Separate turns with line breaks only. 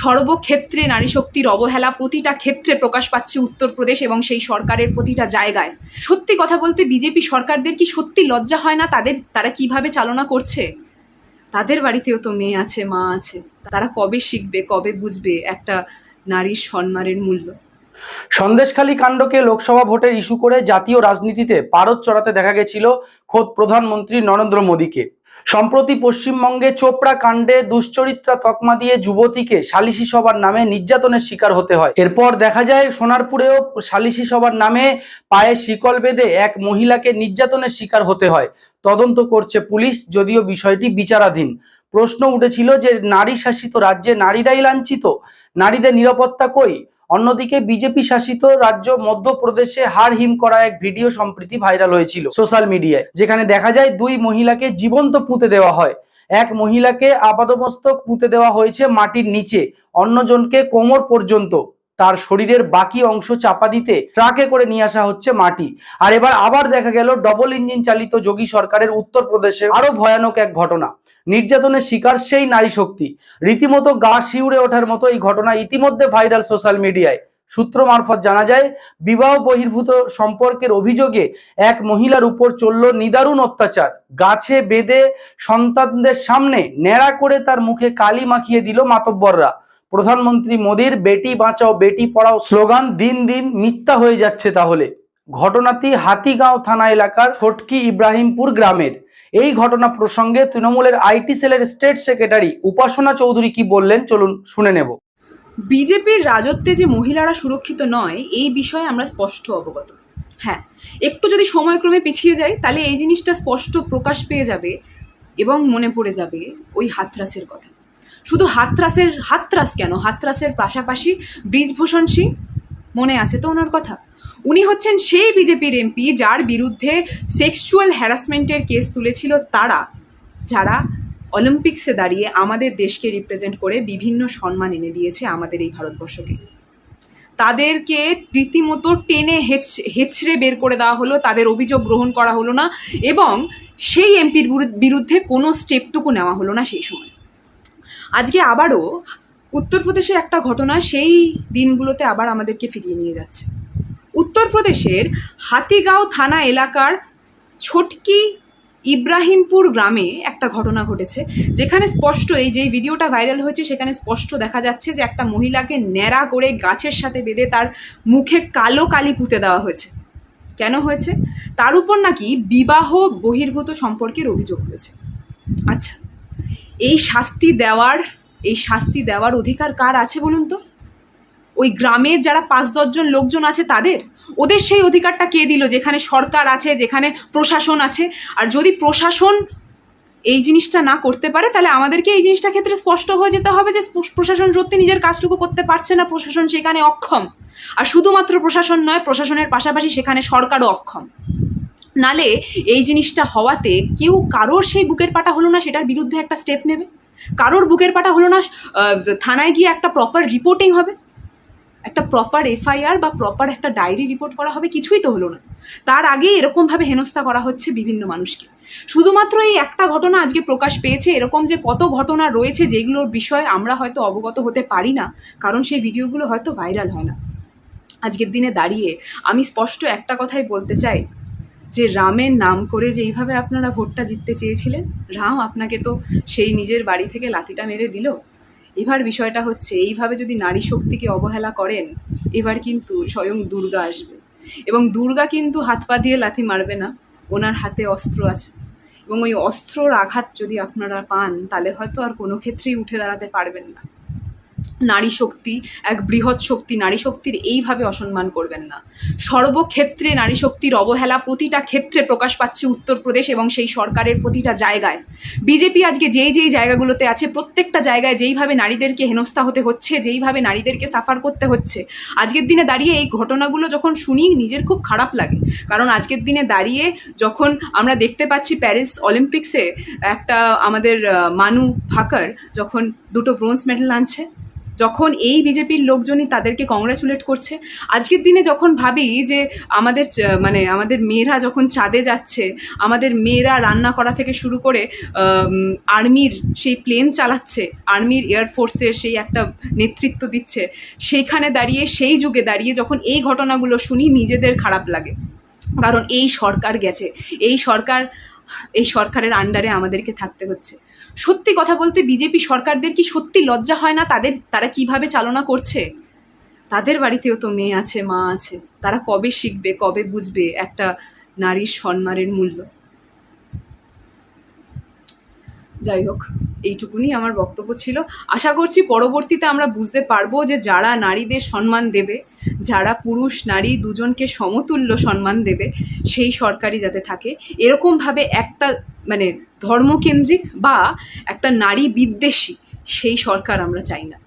সর্বক্ষেত্রে নারী শক্তির অবহেলা প্রতিটা ক্ষেত্রে প্রকাশ পাচ্ছে উত্তরপ্রদেশ এবং সেই সরকারের প্রতিটা জায়গায়। সত্যি কথা বলতে বিজেপি সরকারদের কি সত্যি লজ্জা হয় না তাদের, তারা কীভাবে চালনা করছে? তাদের বাড়িতেও তো মেয়ে আছে, মা আছে। তারা কবে শিখবে, কবে বুঝবে একটা নারীর সম্মানের মূল্য?
সন্দেশখালী কাণ্ডকে লোকসভা ভোটের ইস্যু করে জাতীয় রাজনীতিতে পারদ চড়াতে দেখা গেছিল খোদ প্রধানমন্ত্রী নরেন্দ্র মোদীকে। সম্প্রতি পশ্চিমবঙ্গে চোপড়া কাণ্ডে দুশ্চরিত্রা তকমা দিয়ে যুবতীকে সালিশি সভার নামে নির্যাতনের শিকার হতে হয়। এরপর দেখা যায়, সোনারপুরেও সালিশি সভার নামে পায়ে শিকল বেঁধে এক মহিলাকে নির্যাতনের শিকার হতে হয়। তদন্ত করছে পুলিশ, যদিও বিষয়টি বিচারাধীন। প্রশ্ন উঠেছিল যে, নারী শাসিত রাজ্যে নারীরাই লাঞ্ছিত? নারীদের নিরাপত্তা কই? অন্যদিকে বিজেপি শাসিত রাজ্য মধ্যপ্রদেশে হার হিম করা এক ভিডিও সম্প্রতি ভাইরাল হয়েছিল সোশ্যাল মিডিয়ায়, যেখানে দেখা যায় দুই মহিলাকে জীবন্ত পুঁতে দেওয়া হয়। এক মহিলাকে আপাদমস্তক পুঁতে দেওয়া হয়েছে মাটির নিচে, অন্যজনকে কোমর পর্যন্ত। তার শরীরের বাকি অংশ চাপা দিতে ট্রাকে করে নিয়ে আসা হচ্ছে মাটি। আর এবার আবার দেখা গেল ডবল ইঞ্জিন চালিত যোগী সরকারের উত্তরপ্রদেশে আরও ভয়ানক এক ঘটনা। নির্যাতনের শিকার সেই নারী শক্তি। রীতিমতো গা শিউরে ওঠার মতো এই ঘটনা ইতিমধ্যে ভাইরাল সোশ্যাল মিডিয়ায়। সূত্র মারফত জানা যায়, বিবাহ বহির্ভূত সম্পর্কের অভিযোগে এক মহিলার উপর চলল নিদারুণ অত্যাচার। গাছে বেঁধে সন্তানদের সামনে ন্যাড়া করে তার মুখে কালি মাখিয়ে দিল মাতব্বররা। প্রধানমন্ত্রী মোদীর বেটি বাঁচাও, বেটি পড়াও স্লোগান দিন দিন মিথ্যা হয়ে যাচ্ছে তাহলে। ঘটনাটি হাতিগাঁও থানা এলাকার ছটকি ইব্রাহিমপুর গ্রামের। এই ঘটনা প্রসঙ্গে তৃণমূলের আইটি সেলের স্টেট সেক্রেটারি উপাসনা চৌধুরী কি বললেন? চলুন শুনে নেব।
বিজেপির রাজত্বে যে মহিলারা সুরক্ষিত নয়, এই বিষয়ে আমরা স্পষ্ট অবগত। হ্যাঁ একটু যদি সময়ক্রমে পিছিয়ে যাই, তাহলে এই জিনিসটা স্পষ্ট প্রকাশ পেয়ে যাবে এবং মনে পড়ে যাবে ওই হাতরাসের কথা। শুধু হাতরাসের, হাতরাস কেন? হাতরাসের পাশাপাশি ব্রিজভূষণ সিং মনে আছে তো ওনার কথা? উনি হচ্ছেন সেই বিজেপির এমপি যার বিরুদ্ধে সেক্সুয়াল হ্যারাসমেন্টের কেস তুলেছিল তারা, যারা অলিম্পিক্সে দাঁড়িয়ে আমাদের দেশকে রিপ্রেজেন্ট করে বিভিন্ন সম্মান এনে দিয়েছে আমাদের এই ভারতবর্ষকে। তাদেরকে রীতিমতো টেনে হেচ, হেচড়ে বের করে দেওয়া হলো, তাদের অভিযোগ গ্রহণ করা হলো না এবং সেই এমপির বিরুদ্ধে কোনো স্টেপটুকু নেওয়া হলো না সেই সময়। আজকে আবারও উত্তরপ্রদেশের একটা ঘটনা সেই দিনগুলোতে আবার আমাদেরকে ফিরিয়ে নিয়ে যাচ্ছে। উত্তরপ্রদেশের হাতিগাঁও থানা এলাকার ছটকি ইব্রাহিমপুর গ্রামে একটা ঘটনা ঘটেছে, যেখানে স্পষ্ট এই যে ভিডিওটা ভাইরাল হয়েছে, সেখানে স্পষ্ট দেখা যাচ্ছে যে একটা মহিলাকে ন্যাড়া করে গাছের সাথে বেঁধে তার মুখে কালো কালি পুঁতে দেওয়া হয়েছে। কেন হয়েছে? তার উপর নাকি বিবাহ বহির্ভূত সম্পর্কের অভিযোগ হয়েছে আচ্ছা এই শাস্তি দেওয়ার, এই শাস্তি দেওয়ার অধিকার কার আছে বলুন তো? ওই গ্রামের যারা পাঁচ দশজন লোকজন আছে তাদের? ওদের সেই অধিকারটা কে দিল? যেখানে সরকার আছে, যেখানে প্রশাসন আছে। আর যদি প্রশাসন এই জিনিসটা না করতে পারে, তাহলে আমাদেরকে এই জিনিসটা ক্ষেত্রে স্পষ্ট হয়ে যেতে হবে যে প্রশাসন সত্যি নিজের কাজটুকু করতে পারছে না, প্রশাসন সেখানে অক্ষম। আর শুধুমাত্র প্রশাসন নয়, প্রশাসনের পাশাপাশি সেখানে সরকারও অক্ষম। নালে এই জিনিসটা হওয়াতে কেউ কারোর সেই বুকের পাটা হলো না, সেটার বিরুদ্ধে একটা স্টেপ নেবে। কারোর বুকের পাটা হলো না থানায় গিয়ে একটা প্রপার রিপোর্টিং হবে। একটা প্রপার এফআইআর বা প্রপার একটা ডায়েরি রিপোর্ট করা হবে কিছুই তো হলো না। তার আগে এরকমভাবে হেনস্থা করা হচ্ছে বিভিন্ন মানুষকে। শুধুমাত্র এই একটা ঘটনা আজকে প্রকাশ পেয়েছে, এরকম যে কত ঘটনা রয়েছে যেগুলোর বিষয়ে আমরা হয়তো অবগত হতে পারি না, কারণ সেই ভিডিওগুলো হয়তো ভাইরাল হয় না। আজকের দিনে দাঁড়িয়ে আমি স্পষ্ট একটা কথাই বলতে চাই, যে রামের নাম করে যেইভাবে আপনারা ভোটটা জিততে চেয়েছিলেন, রাম আপনাকে তো সেই নিজের বাড়ি থেকে লাথিটা মেরে দিল। এবার বিষয়টা হচ্ছে, এইভাবে যদি নারী শক্তিকে অবহেলা করেন, এবার কিন্তু স্বয়ং দুর্গা আসবে। এবং দুর্গা কিন্তু হাত পা দিয়ে লাথি মারবে না, ওনার হাতে অস্ত্র আছে। এবং ওই অস্ত্রর আঘাত যদি আপনারা পান, তাহলে হয়তো আর কোনো ক্ষেত্রেই উঠে দাঁড়াতে পারবেন না। নারী শক্তি, এক বৃহৎ শক্তি, নারী শক্তির এইভাবে অসম্মান করবেন না। সর্বক্ষেত্রে নারী শক্তির অবহেলা প্রতিটা ক্ষেত্রে প্রকাশ পাচ্ছে উত্তরপ্রদেশ এবং সেই সরকারের প্রতিটা জায়গায়। বিজেপি আজকে যেই যেই জায়গাগুলোতে আছে, প্রত্যেকটা জায়গায় যেইভাবে নারীদেরকে হেনস্থা হতে হচ্ছে, যেইভাবে নারীদেরকে সাফার করতে হচ্ছে, আজকের দিনে দাঁড়িয়ে এই ঘটনাগুলো যখন শুনি, নিজের খুব খারাপ লাগে। কারণ আজকের দিনে দাঁড়িয়ে যখন আমরা দেখতে পাচ্ছি প্যারিস অলিম্পিক্সে একটা আমাদের মানু ভাকার যখন দুটো ব্রোঞ্জ মেডেল আনছে যখন এই বিজেপির লোকজনই তাদেরকে কংগ্রাচুলেট করছে, আজকের দিনে যখন ভাবি যে আমাদের মানে আমাদের মেয়েরা যখন চাঁদে যাচ্ছে, আমাদের মেয়েরা রান্না করা থেকে শুরু করে আর্মির সেই প্লেন চালাচ্ছে, আর্মির এয়ারফোর্সের সেই একটা নেতৃত্ব দিচ্ছে, সেইখানে দাঁড়িয়ে, সেই যুগে দাঁড়িয়ে যখন এই ঘটনাগুলো শুনি নিজেদের খারাপ লাগে। কারণ এই সরকার গেছে, এই সরকার, এই সরকারের আন্ডারে আমাদেরকে থাকতে হচ্ছে। সত্যি কথা বলতে বিজেপি সরকারদের কি সত্যি লজ্জা হয় না? তাদের, তারা কীভাবে চালনা করছে? তাদের বাড়িতেও তো মেয়ে আছে, মা আছে। তারা কবে শিখবে, কবে বুঝবে একটা নারীর সম্মানের মূল্য? যাই হোক, এইটুকুনি আমার বক্তব্য ছিল। আশা করছি পরবর্তীতে আমরা বুঝতে পারব যে যারা নারীদের সম্মান দেবে, যারা পুরুষ, নারী দুজনকে সমতুল্য সম্মান দেবে, সেই সরকারই যাতে থাকে। এরকমভাবে একটা মানে ধর্মকেন্দ্রিক বা একটা নারী বিদ্বেষী সেই সরকার আমরা চাই না।